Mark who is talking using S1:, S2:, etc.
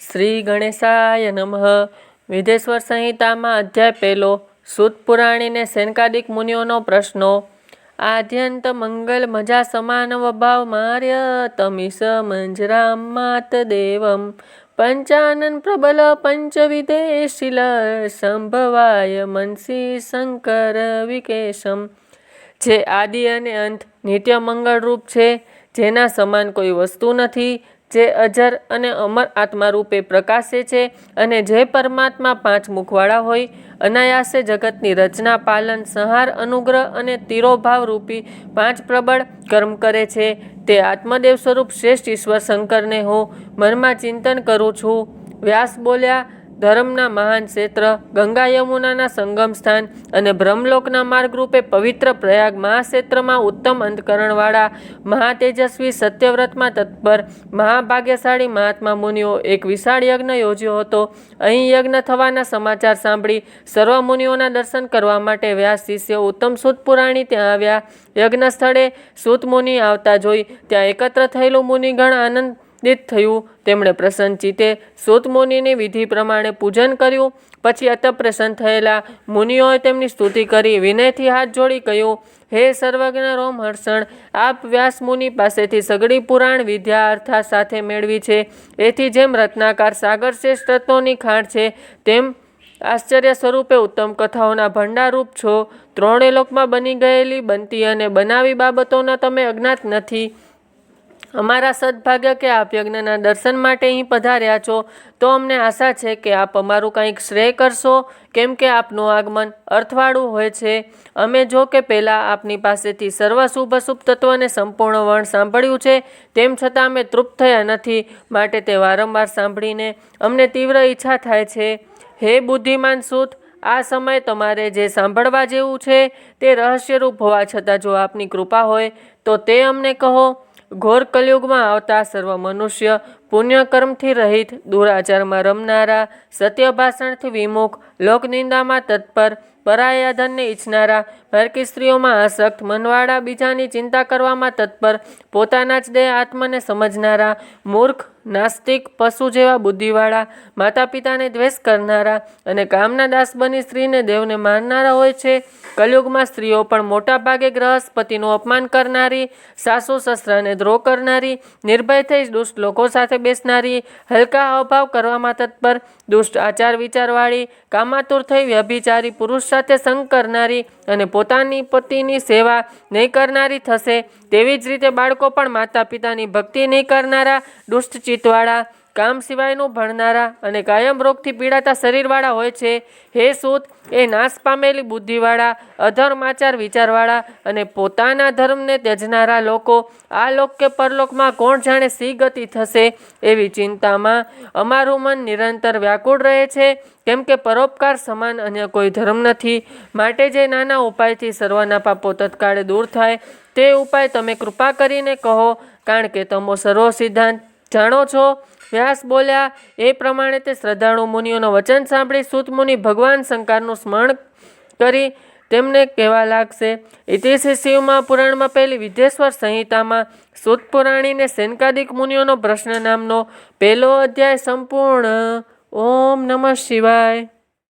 S1: શ્રી ગણેશાય નમઃ. વિધેશ્વર સંહિતામાં અધ્યાય પહેલો, સૂત સેનકાદિક મુનિઓનો પ્રશ્નો. આદ્યંત મંગલ મજા સમાન વભાવ માર્ય તમિષ મંજરામ માત દેવમ. પંચાનન પ્રબલ પંચવિદેશીલ સંભવાય મનસી શંકર વિકેશમ. જે આદિ અને અંત નિત્ય મંગળરૂપ છે, જેના સમાન કોઈ વસ્તુ નથી જે અજર અને અમર આત્મા રૂપે પ્રકાશે છે અને જે પરમાત્મા પાંચ મુખવાળા હોય, અનાયાસે જગતની રચના, પાલન, સંહાર, અનુગ્રહ અને તિરોભાવ રૂપી પાંચ પ્રબળ કર્મ કરે છે. તે આત્મદેવ સ્વરૂપ શ્રેષ્ઠ ઈશ્વર શંકરને હું મનમાં ચિંતન કરું છું. વ્યાસ બોલ્યા ધર્મના મહાન ક્ષેત્ર, ગંગા યમુનાના સંગમ સ્થાન અને બ્રહ્મલોકના માર્ગ રૂપે પવિત્ર પ્રયાગ મહાક્ષેત્રમાં ઉત્તમ અંતકરણવાળા મહાતેજસ્વી સત્યવ્રતમાં તત્પર મહાભાગ્યશાળી મહાત્મા મુનિઓ એક વિશાળ યજ્ઞ યોજ્યો હતો. અહીં યજ્ઞ થવાના સમાચાર સાંભળી સર્વ મુનિઓના દર્શન કરવા માટે વ્યાસ શિષ્ય ઉત્તમ સુત પુરાણી ત્યાં આવ્યા. યજ્ઞ સ્થળે સુત મુનિ આવતા જોઈ ત્યાં એકત્ર થયેલું મુનિગણ આનંદ દિત થયું. તેમણે પ્રસન્ન ચિત્તે સુતમુનિની વિધિ પ્રમાણે પૂજન કર્યું. પછી અત પ્રસન્ન થયેલા મુનિઓએ તેમની સ્તુતિ કરી, વિનયથી હાથ જોડી કહ્યું, હે સર્વજ્ઞ રોમ હર્ષણ આપ વ્યાસ મુનિ પાસેથી સગડી પુરાણ વિદ્યા અર્થા સાથે મેળવી છે. એથી જેમ રત્નાકાર સાગર શ્રેષ્ઠ રત્નોની ખાણ છે, તેમ આશ્ચર્ય સ્વરૂપે ઉત્તમ કથાઓના ભંડારૂપ છો. ત્રણે લોકમાં બની ગયેલી બનતી અને બનાવી બાબતોના તમે અજ્ઞાત નથી. અમારા સદભાગ્ય કે આપ યજ્ઞના દર્શન માટે અહીં પધાર્યા છો, તો અમને આશા છે કે આપ અમારું કંઈક શ્રેય કરશો. કેમ કે આપનું આગમન અર્થવાળું હોય છે. અમે જો કે પહેલાં આપની પાસેથી સર્વ શુભ અશુભ તત્વને સંપૂર્ણ વર્ણ સાંભળ્યું છે, તેમ છતાં અમે તૃપ્ત થયા નથી. માટે તે વારંવાર સાંભળીને અમને તીવ્ર ઈચ્છા થાય છે. હે બુદ્ધિમાન સૂત, આ સમય તમારે જે સાંભળવા જેવું છે, તે રહસ્યરૂપ હોવા છતાં જો આપની કૃપા હોય, તો તે અમને કહો. ઘોર કલયુગમાં આવતા સર્વ મનુષ્ય પુણ્યકર્મથી રહિત દુરાચારમાં રમનારા સત્ય ભાષણથી વિમુખ લોકનિંદામાં તત્પર પરાયા ધનને ઈચ્છનારા ભરકી સ્ત્રીઓમાં આસક્ત મનવાળા બીજાની ચિંતા કરવામાં તત્પર પોતાના જ દેહ આત્મને સમજનારા મૂર્ખ, નાસ્તિક, પશુ જેવા બુદ્ધિવાળા માતા પિતાને દ્વેષ કરનારા અને કામના દાસ બની સ્ત્રીને દેવને માનનારા હોય છે. કલયુગમાં સ્ત્રીઓ પણ મોટા ભાગે ગ્રહસ્પતિનું અપમાન કરનારી, સાસુ સસરાને દ્રોહ કરનારી, નિર્ભય થઈ દુષ્ટ લોકો સાથે બેસનારી, હલકા હાવભાવ કરવામાં તત્પર દુષ્ટ આચાર વિચારવાળી, કામાતુર થઈ વ્યભિચારી પુરુષ સાથે સંગ કરનારી અને પોતાની પતિની સેવા નહીં કરનારી થશે. તેવી જ રીતે બાળકો પણ માતા પિતાની ભક્તિ નહીં કરનારા દુષ્ટ ચિત્તવાળા કામ સિવાયનું ભણનારા અને કાયમ રોગથી પીડાતા શરીરવાળા હોય છે, હે સૂત, એ નાશ પામેલી બુદ્ધિવાળા, અધર્માચાર વિચારવાળા અને પોતાના ધર્મને ત્યજનારા લોકો, આ લોક કે પરલોકમાં કોણ જાણે સી ગતિ થશે એવી ચિંતામાં અમારું મન નિરંતર વ્યાકુળ રહે છે, કેમ કે પરોપકાર સમાન અન્ય કોઈ ધર્મ નથી. માટે જે નાના ઉપાયથી સર્વના પાપો તત્કાળે દૂર થાય, તે ઉપાય તમે કૃપા કરીને કહો, કારણ કે તમો સર્વ સિદ્ધાંત જાણો છો? વ્યાસ બોલ્યા, એ પ્રમાણે તે શ્રદ્ધાળુ મુનિઓનો વચન સાંભળી સુતમુનિ ભગવાન શંકરનું સ્મરણ કરી તેમને કહેવા લાગશે. ઇતિશ્રી શિવમાં પુરાણમાં પહેલી વિદ્યેશ્વર સંહિતામાં સુત પુરાણીને સેનકાદિક મુનિઓનો પ્રશ્ન નામનો પહેલો અધ્યાય સંપૂર્ણ. ઓમ નમઃ શિવાય.